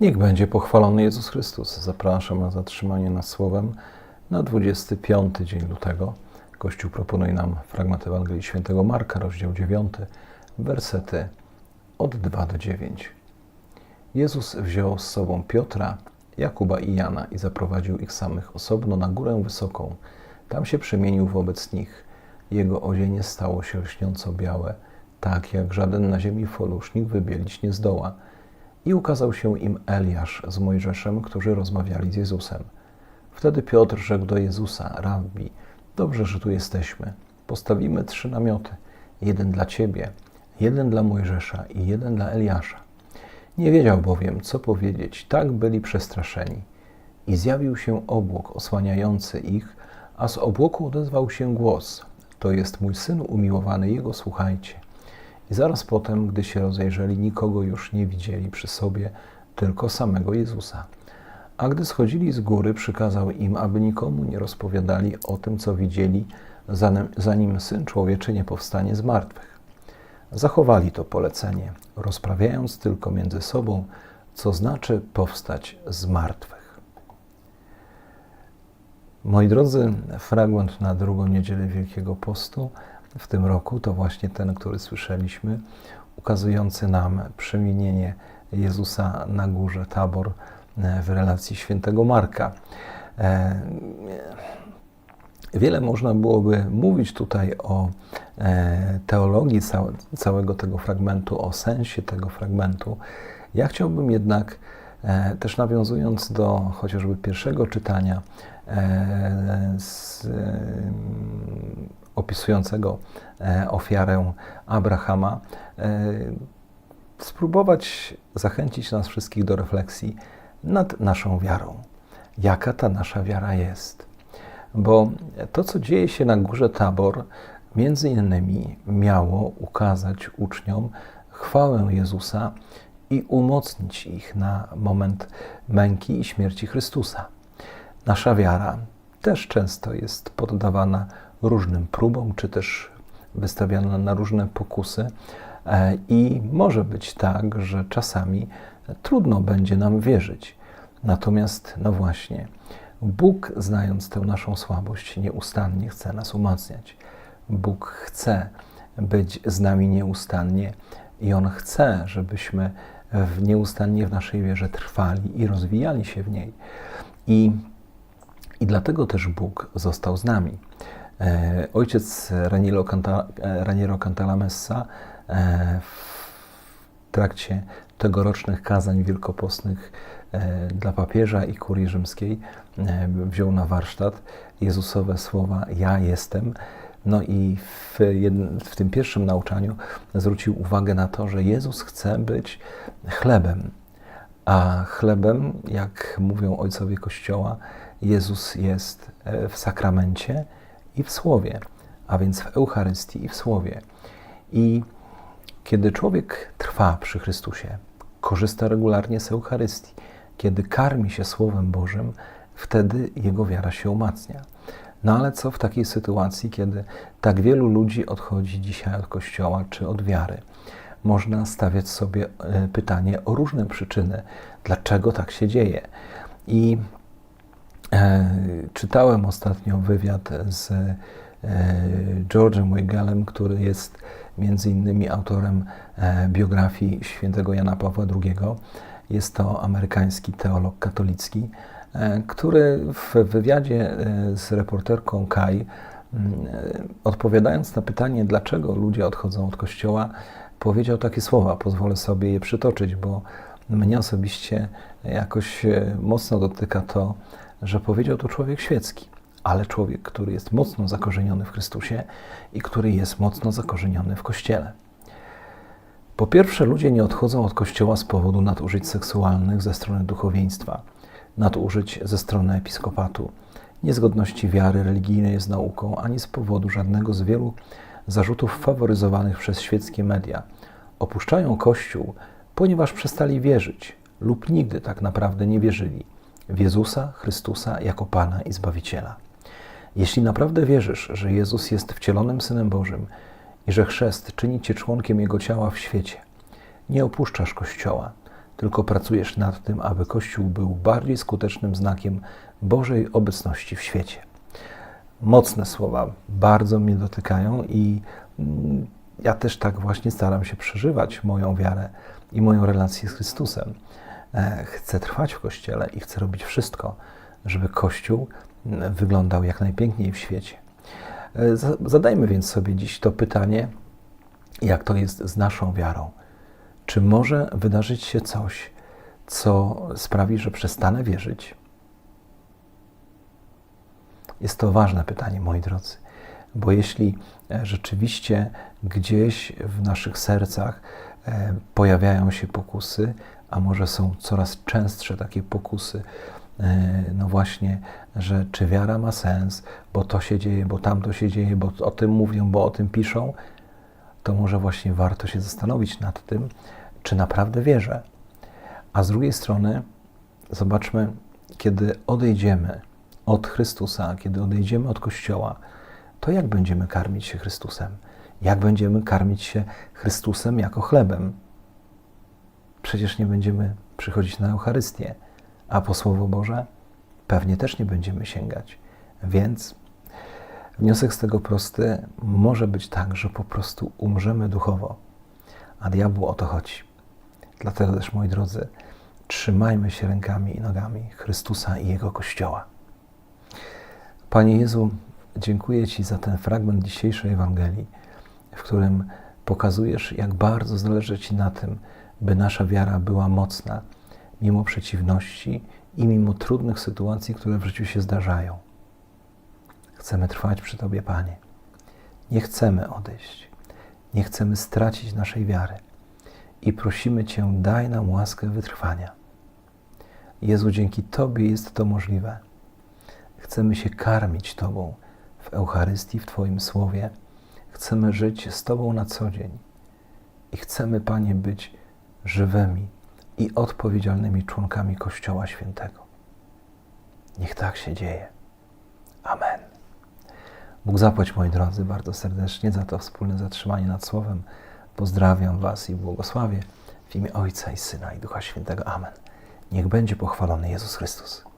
Niech będzie pochwalony Jezus Chrystus. Zapraszam na zatrzymanie nad Słowem na 25 dzień lutego. Kościół proponuje nam fragment Ewangelii Świętego Marka, rozdział 9, wersety od 2 do 9. Jezus wziął z sobą Piotra, Jakuba i Jana i zaprowadził ich samych osobno na górę wysoką. Tam się przemienił wobec nich. Jego odzienie stało się lśniąco białe, tak jak żaden na ziemi folusznik wybielić nie zdoła. I ukazał się im Eliasz z Mojżeszem, którzy rozmawiali z Jezusem. Wtedy Piotr rzekł do Jezusa, Rabbi, dobrze, że tu jesteśmy. Postawimy trzy namioty, jeden dla Ciebie, jeden dla Mojżesza i jeden dla Eliasza. Nie wiedział bowiem, co powiedzieć, tak byli przestraszeni. I zjawił się obłok osłaniający ich, a z obłoku odezwał się głos: To jest mój syn umiłowany, jego słuchajcie. I zaraz potem, gdy się rozejrzeli, nikogo już nie widzieli przy sobie, tylko samego Jezusa. A gdy schodzili z góry, przykazał im, aby nikomu nie rozpowiadali o tym, co widzieli, zanim, syn człowieczy nie powstanie z martwych. Zachowali to polecenie, rozprawiając tylko między sobą, co znaczy powstać z martwych. Moi drodzy, fragment na drugą niedzielę Wielkiego Postu w tym roku to właśnie ten, który słyszeliśmy, ukazujący nam przemienienie Jezusa na górze Tabor w relacji świętego Marka. Wiele można byłoby mówić tutaj o teologii całego tego fragmentu, o sensie tego fragmentu. Ja chciałbym jednak, też nawiązując do chociażby pierwszego czytania, z, opisującego ofiarę Abrahama, spróbować zachęcić nas wszystkich do refleksji nad naszą wiarą. Jaka ta nasza wiara jest? Bo to, co dzieje się na górze Tabor, między innymi miało ukazać uczniom chwałę Jezusa i umocnić ich na moment męki i śmierci Chrystusa. Nasza wiara też często jest poddawana różnym próbom, czy też wystawiana na różne pokusy, i może być tak, że czasami trudno będzie nam wierzyć. Natomiast, no właśnie, Bóg, znając tę naszą słabość, nieustannie chce nas umacniać. Bóg chce być z nami nieustannie i On chce, żebyśmy w nieustannie w naszej wierze trwali i rozwijali się w niej. I, i dlatego też Bóg został z nami. Ojciec Raniero, Raniero Cantalamessa w trakcie tegorocznych kazań wielkopostnych dla papieża i kurii rzymskiej wziął na warsztat Jezusowe słowa Ja jestem. No i w, w tym pierwszym nauczaniu zwrócił uwagę na to, że Jezus chce być chlebem, a chlebem, jak mówią ojcowie Kościoła, Jezus jest w sakramencie i w słowie, a więc w Eucharystii i w słowie. I kiedy człowiek trwa przy Chrystusie, korzysta regularnie z Eucharystii, kiedy karmi się Słowem Bożym, wtedy jego wiara się umacnia. No ale co w takiej sytuacji, kiedy tak wielu ludzi odchodzi dzisiaj od Kościoła czy od wiary? Można stawiać sobie pytanie o różne przyczyny, dlaczego tak się dzieje. I e, czytałem ostatnio wywiad z e, George'em Weigelem, który jest między innymi autorem e, biografii świętego Jana Pawła II. Jest to amerykański teolog katolicki, e, który w wywiadzie e, z reporterką Kai, odpowiadając na pytanie, dlaczego ludzie odchodzą od kościoła, powiedział takie słowa. Pozwolę sobie je przytoczyć, bo mnie osobiście jakoś mocno dotyka to, że powiedział to człowiek świecki ale człowiek, który jest mocno zakorzeniony w Chrystusie i który jest mocno zakorzeniony w Kościele. Po pierwsze, ludzie nie odchodzą od Kościoła z powodu nadużyć seksualnych ze strony duchowieństwa, nadużyć ze strony episkopatu, niezgodności wiary religijnej z nauką, ani z powodu żadnego z wielu zarzutów faworyzowanych przez świeckie media. Opuszczają Kościół, ponieważ przestali wierzyć lub nigdy tak naprawdę nie wierzyli w Jezusa Chrystusa jako Pana i Zbawiciela. Jeśli naprawdę wierzysz, że Jezus jest wcielonym Synem Bożym i że chrzest czyni cię członkiem Jego ciała w świecie, nie opuszczasz Kościoła, tylko pracujesz nad tym, aby Kościół był bardziej skutecznym znakiem Bożej obecności w świecie. Mocne słowa bardzo mnie dotykają i mm, ja też tak właśnie staram się przeżywać moją wiarę i moją relację z Chrystusem. E, Chcę trwać w Kościele i chcę robić wszystko, żeby Kościół mm, wyglądał jak najpiękniej w świecie. E, za- Zadajmy więc sobie dziś to pytanie, jak to jest z naszą wiarą. Czy może wydarzyć się coś, co sprawi, że przestanę wierzyć? Jest to ważne pytanie, moi drodzy, bo jeśli e, rzeczywiście gdzieś w naszych sercach e, pojawiają się pokusy, a może są coraz częstsze takie pokusy, e, no właśnie, że czy wiara ma sens, bo to się dzieje, bo tamto się dzieje, bo o tym mówią, bo o tym piszą, to może właśnie warto się zastanowić nad tym, czy naprawdę wierzę. A z drugiej strony, zobaczmy, kiedy odejdziemy od Chrystusa, kiedy odejdziemy od Kościoła, to jak będziemy karmić się Chrystusem? Jak będziemy karmić się Chrystusem jako chlebem? Przecież nie będziemy przychodzić na Eucharystię, a po Słowo Boże pewnie też nie będziemy sięgać. Więc wniosek z tego prosty, może być tak, że po prostu umrzemy duchowo, a diabłu o to chodzi. Dlatego też, moi drodzy, trzymajmy się rękami i nogami Chrystusa i Jego Kościoła. Panie Jezu, dziękuję Ci za ten fragment dzisiejszej Ewangelii, w którym pokazujesz, jak bardzo zależy Ci na tym, by nasza wiara była mocna, mimo przeciwności i mimo trudnych sytuacji, które w życiu się zdarzają. Chcemy trwać przy Tobie, Panie. Nie chcemy odejść. Nie chcemy stracić naszej wiary. I prosimy Cię, daj nam łaskę wytrwania. Jezu, dzięki Tobie jest to możliwe. Chcemy się karmić Tobą w Eucharystii, w Twoim Słowie. Chcemy żyć z Tobą na co dzień. I chcemy, Panie, być żywymi i odpowiedzialnymi członkami Kościoła Świętego. Niech tak się dzieje. Amen. Bóg zapłać, moi drodzy, bardzo serdecznie za to wspólne zatrzymanie nad Słowem. Pozdrawiam Was i błogosławię w imię Ojca i Syna i Ducha Świętego. Amen. Niech będzie pochwalony Jezus Chrystus.